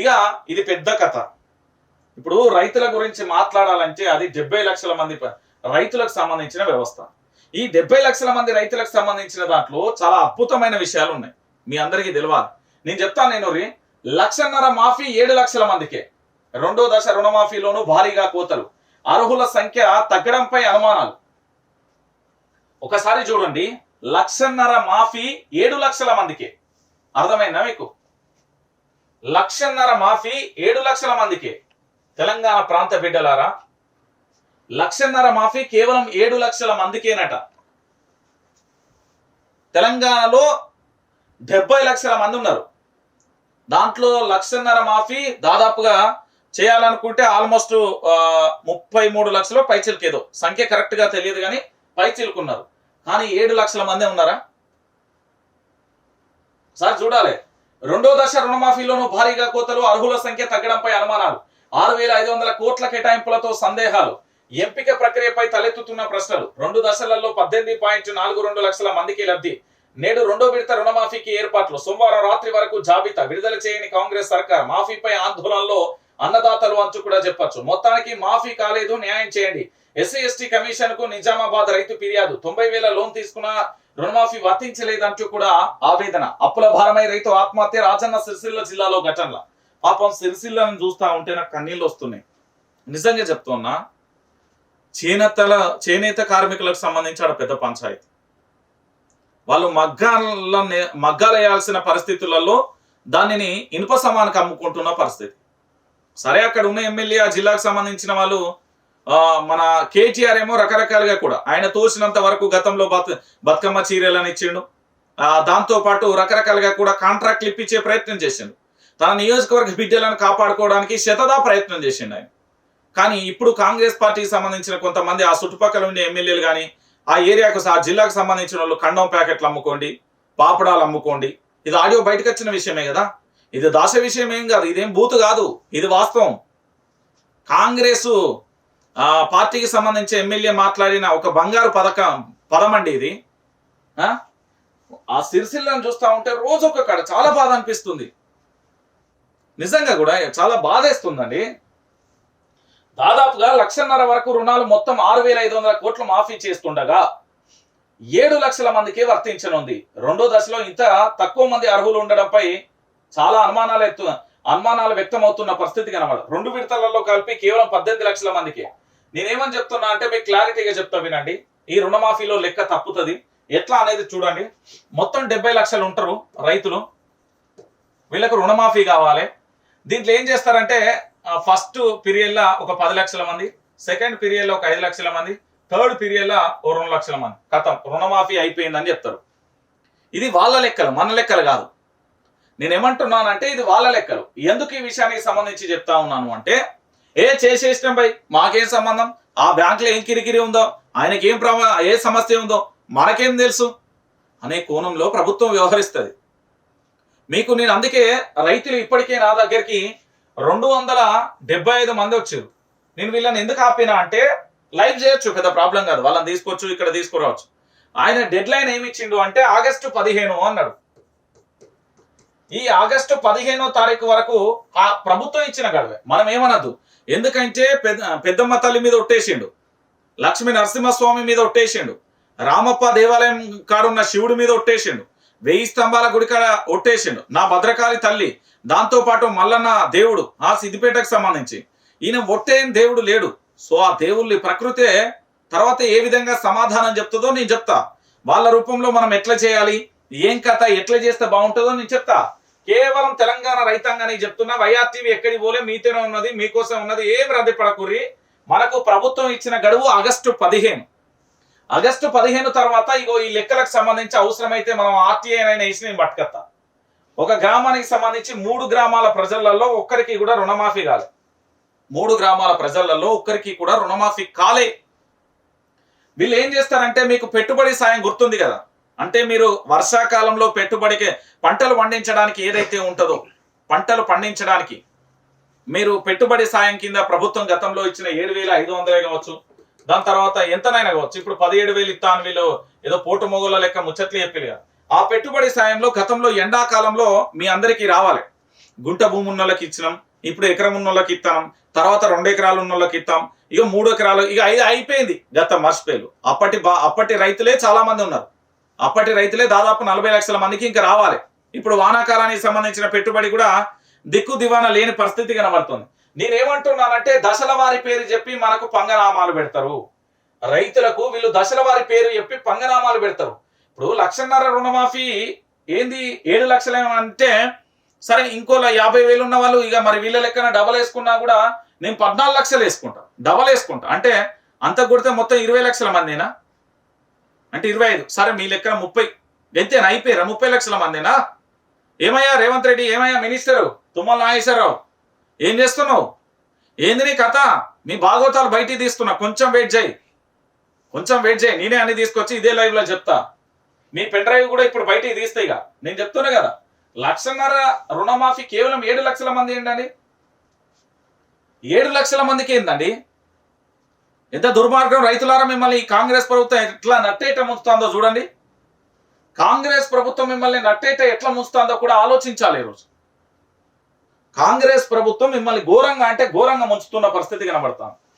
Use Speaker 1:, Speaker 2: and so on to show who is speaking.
Speaker 1: ఇక ఇది పెద్ద కథ. ఇప్పుడు రైతుల గురించి మాట్లాడాలంటే అది డెబ్బై లక్షల మంది రైతులకు సంబంధించిన వ్యవస్థ. ఈ డెబ్బై లక్షల మంది రైతులకు సంబంధించిన దాంట్లో చాలా అద్భుతమైన విషయాలు ఉన్నాయి. మీ అందరికీ తెలియాలి నేను చెప్తాను నేను రీ లక్షన్నర మాఫీ ఏడు లక్షల మందికే. రెండో దశ రుణమాఫీలోను భారీగా కోతలు. అర్హుల సంఖ్య తగ్గడంపై అనుమానాలు. ఒకసారి చూడండి. లక్షన్నర మాఫీ ఏడు లక్షల మందికే. అర్థమైందా మీకు? లక్షన్నర మాఫీ ఏడు లక్షల మందికి. తెలంగాణ ప్రాంత బిడ్డలారా లక్షన్నర మాఫీ కేవలం ఏడు లక్షల మందికేనట. తెలంగాణలో డెబ్బై లక్షల మంది ఉన్నారు. దాంట్లో లక్షన్నర మాఫీ దాదాపుగా చేయాలనుకుంటే ఆల్మోస్ట్ ముప్పై మూడు లక్షలు పైచిలకేదో. సంఖ్య కరెక్ట్గా తెలియదు కానీ పైచిలుకున్నారు. కానీ ఏడు లక్షల మంది ఉన్నారా? సార్ చూడాలి. రెండో దశ రుణమాఫీలోనూ భారీగా కోతలు అర్హుల సంఖ్య తగ్గడంపై అనుమానాలు. ఆరు వేల ఐదు వందల కోట్ల కేటాయింపులతో సందేహాలు. ఎంపిక ప్రక్రియపై తలెత్తుతున్న ప్రశ్నలు. రెండు దశలలో పద్దెనిమిది పాయింట్ నాలుగు రెండు లక్షల మందికి లబ్ధి. నేడు రెండో విడత రుణమాఫీకి ఏర్పాట్లు. సోమవారం రాత్రి వరకు జాబితా విడుదల చేయని కాంగ్రెస్ సర్కార్ మాఫీపై ఆందోళనలో అన్నదాతలు అంచు కూడా చెప్పచ్చు. మొత్తానికి మాఫీ కాలేదు న్యాయం చేయండి. ఎస్సీ ఎస్టీ కమిషన్కు నిజామాబాద్ రైతు ఫిర్యాదు. తొంభై వేల లోన్ తీసుకున్న రుణమాఫీ వర్తించలేదంటూ కూడా ఆవేదన. అప్పుల భారమై రైతు ఆత్మహత్య రాజన్న సిరిసిల్ల జిల్లాలో ఘటనల. పాపం సిరిసిల్లను చూస్తా ఉంటే నాకు కన్నీళ్ళు వస్తున్నాయి. నిజంగా చెప్తున్నా చేనేతల చేనేత కార్మికులకు సంబంధించి ఆడ పెద్ద పంచాయతీ. వాళ్ళు మగ్గాల మగ్గాలు వేయాల్సిన పరిస్థితులలో దానిని ఇనుప సమానికి అమ్ముకుంటున్న పరిస్థితి. సరే అక్కడ ఉన్న ఎమ్మెల్యే ఆ జిల్లాకు సంబంధించిన వాళ్ళు మన కేటీఆర్ ఏమో రకరకాలుగా కూడా ఆయన తోసినంత వరకు గతంలో బతు బతుకమ్మ చీరలను ఇచ్చిండు. దాంతో పాటు రకరకాలుగా కూడా కాంట్రాక్ట్లు ఇప్పించే ప్రయత్నం చేసిండు. తన నియోజకవర్గ బిడ్డలను కాపాడుకోవడానికి శతదా ప్రయత్నం చేసిండు ఆయన. కానీ ఇప్పుడు కాంగ్రెస్ పార్టీకి సంబంధించిన కొంతమంది ఆ చుట్టుపక్కల ఉండే ఎమ్మెల్యేలు కానీ ఆ ఏరియాకు ఆ జిల్లాకు సంబంధించిన వాళ్ళు కండం ప్యాకెట్లు అమ్ముకోండి పాపడాలు అమ్ముకోండి. ఇది ఆడియో బయటకు వచ్చిన విషయమే కదా? ఇది దాస విషయం ఏం కాదు ఇదేం బూతు కాదు ఇది వాస్తవం. కాంగ్రెస్ ఆ, పార్టీకి సంబంధించి ఎమ్మెల్యే మాట్లాడిన ఒక బంగారు పథకం పదం అండి ఇది. ఆ? సిరిసిల్లను చూస్తా ఉంటే రోజు ఒక కాడ చాలా బాధ అనిపిస్తుంది. నిజంగా కూడా చాలా బాధేస్తుందండి. దాదాపుగా లక్షన్నర వరకు రుణాలు మొత్తం ఆరు వేల ఐదు వందల కోట్లు మాఫీ చేస్తుండగా ఏడు లక్షల మందికి వర్తించనుంది. రెండో దశలో ఇంత తక్కువ మంది అర్హులు ఉండడంపై చాలా అనుమానాలు ఎత్తు అనుమానాలు వ్యక్తమవుతున్న పరిస్థితి కనబడదు. రెండు విడతలలో కలిపి కేవలం పద్దెనిమిది లక్షల మందికి. నేనేమని చెప్తున్నా అంటే మీకు క్లారిటీగా చెప్తా వినండి. ఈ రుణమాఫీలో లెక్క తప్పుతుంది. ఎట్లా అనేది చూడండి. మొత్తం డెబ్బై లక్షలు ఉంటారు రైతులు. వీళ్ళకు రుణమాఫీ కావాలి. దీంట్లో ఏం చేస్తారంటే ఫస్ట్ పీరియడ్లో ఒక పది లక్షల మంది సెకండ్ పీరియడ్లో ఒక ఐదు లక్షల మంది థర్డ్ పీరియడ్లో ఓ రెండు లక్షల మంది. కథం. రుణమాఫీ అయిపోయిందని చెప్తారు. ఇది వాళ్ళ లెక్కలు మన లెక్కలు కాదు. నేనేమంటున్నానంటే ఇది వాళ్ళ లెక్కలు. ఎందుకు ఈ విషయానికి సంబంధించి చెప్తా ఉన్నాను అంటే ఏ చేసేసిన పై మాకేం సంబంధం? ఆ బ్యాంకులో ఏం కిరికిరి ఉందో? ఆయనకి ఏం ప్రమా ఏ సమస్య ఉందో? మనకేం తెలుసు? అనే కోణంలో ప్రభుత్వం వ్యవహరిస్తుంది. మీకు నేను అందుకే రైతులు ఇప్పటికే నా దగ్గరికి రెండు వందల డెబ్బై ఐదు మంది వచ్చారు. నేను వీళ్ళని ఎందుకు ఆపినా అంటే లైవ్ చేయొచ్చు పెద్ద ప్రాబ్లం కాదు. వాళ్ళని తీసుకోవచ్చు ఇక్కడ తీసుకురావచ్చు. ఆయన డెడ్ లైన్ ఏమి ఇచ్చిండు అంటే ఆగస్టు పదిహేను అన్నాడు. ఈ ఆగస్టు పదిహేనో తారీఖు వరకు ఆ ప్రభుత్వం ఇచ్చిన గడువే. మనం ఏమనద్దు. ఎందుకంటే పెద్ద పెద్దమ్మ తల్లి మీద ఒట్టేసిండు. లక్ష్మీ నరసింహస్వామి మీద ఒట్టేసిండు. రామప్ప దేవాలయం కాడున్న శివుడి మీద ఒట్టేసిండు. వెయ్యి స్తంభాల గుడి కాడ ఒట్టేసిండు. నా భద్రకాళి తల్లి దాంతో పాటు మల్లన్న దేవుడు ఆ సిద్దిపేటకు సంబంధించి. ఈయన ఒట్టేం దేవుడు లేడు. సో ఆ దేవుళ్ళి ప్రకృతే తర్వాత ఏ విధంగా సమాధానం చెప్తుందో నేను చెప్తా. వాళ్ళ రూపంలో మనం ఎట్లా చేయాలి? ఏం కథ ఎట్లా చేస్తే బాగుంటుందో నేను చెప్తా. కేవలం తెలంగాణ రైతాంగానికి చెప్తున్నా. వైఆర్టీవీ ఎక్కడి పోలే మీతోనే ఉన్నది మీకోసం ఉన్నది ఏం రద్దు పడకుర్రి మనకు ప్రభుత్వం ఇచ్చిన గడువు ఆగస్టు పదిహేను. ఆగస్టు పదిహేను తర్వాత ఇగో ఈ లెక్కలకు సంబంధించి అవసరమైతే మనం ఆర్టీఐ అయిన నేను పట్టుకొస్తా. ఒక గ్రామానికి సంబంధించి మూడు గ్రామాల ప్రజలలో ఒక్కరికి కూడా రుణమాఫీ కాలే. మూడు గ్రామాల ప్రజలలో ఒక్కరికి కూడా రుణమాఫీ కాలే. వీళ్ళు ఏం చేస్తారంటే మీకు పెట్టుబడి సాయం గుర్తుంది కదా. అంటే మీరు వర్షాకాలంలో పెట్టుబడికి పంటలు పండించడానికి ఏదైతే ఉంటుందో పంటలు పండించడానికి మీరు పెట్టుబడి సాయం కింద ప్రభుత్వం గతంలో ఇచ్చిన ఏడు వేల ఐదు వందలే కావచ్చు. దాని తర్వాత ఎంతనైనా కావచ్చు. ఇప్పుడు పదిహేడు వేలు ఇస్తాను వీళ్ళు ఏదో పోటు మొగుల లెక్క ముచ్చట్లు చెప్పారు ఆ పెట్టుబడి సాయంలో గతంలో ఎండాకాలంలో మీ అందరికీ రావాలి. గుంట భూమి ఉన్నోళ్ళకి ఇచ్చినాం ఇప్పుడు ఎకరం ఉన్న ఇస్తాం తర్వాత రెండు ఎకరాలు ఉన్న ఇస్తాం ఇక మూడు ఎకరాలు ఇక ఐదు అయిపోయింది గత మర్చిపోయారు. అప్పటి బా అప్పటి రైతులే చాలా మంది ఉన్నారు. అప్పటి రైతులే దాదాపు నలభై లక్షల మందికి ఇంకా రావాలి. ఇప్పుడు వానాకాలానికి సంబంధించిన పెట్టుబడి కూడా దిక్కు దివాన లేని పరిస్థితి కనబడుతుంది. నేనేమంటున్నానంటే దశల వారి పేరు చెప్పి మనకు పంగనామాలు పెడతారు. రైతులకు వీళ్ళు దశల వారి పేరు చెప్పి పంగనామాలు పెడతారు. ఇప్పుడు లక్షన్నర రుణమాఫీ ఏంది? ఏడు లక్షలు అంటే సరే ఇంకోలా యాభై వేలు ఉన్న వాళ్ళు ఇక మరి వీళ్ళ లెక్కన డబల్ వేసుకున్నా కూడా నేను పద్నాలుగు లక్షలు వేసుకుంటా. డబల్ వేసుకుంటా. అంటే అంత కొడితే మొత్తం ఇరవై లక్షల మందేనా? అంటే ఇరవై ఐదు. సరే మీ లెక్కన ముప్పై. ఎంతేనా అయిపోయారా ముప్పై లక్షల మందేనా? ఏమయ్యా రేవంత్ రెడ్డి? ఏమయ్యా మినిస్టరు? తుమ్మల నాగేశ్వరరావు. ఏం చేస్తున్నావు? ఏంది నీ కథ? నీ భాగవతాలు బయటికి తీస్తున్నా. కొంచెం వెయిట్ చేయి. కొంచెం వెయిట్ చేయి. నేనే అన్ని తీసుకొచ్చి ఇదే లైవ్లో చెప్తా. మీ పెన్ డ్రైవ్ కూడా ఇప్పుడు బయటికి తీస్తాయి ఇక. నేను చెప్తున్నా కదా. లక్షన్నర రుణమాఫీ కేవలం ఏడు లక్షల మంది ఏంటండి? ఏడు లక్షల మందికి ఏందండి? ఎంత దుర్మార్గం రైతులారా మిమ్మల్ని కాంగ్రెస్ ప్రభుత్వం ఎట్లా నట్టేట ముంచుతుందో చూడండి. కాంగ్రెస్ ప్రభుత్వం మిమ్మల్ని నట్టేట ఎట్లా ముంచుతుందో కూడా ఆలోచించాలి ఈరోజు. కాంగ్రెస్ ప్రభుత్వం మిమ్మల్ని ఘోరంగా అంటే ఘోరంగా ముంచుతున్న పరిస్థితి కనబడతాం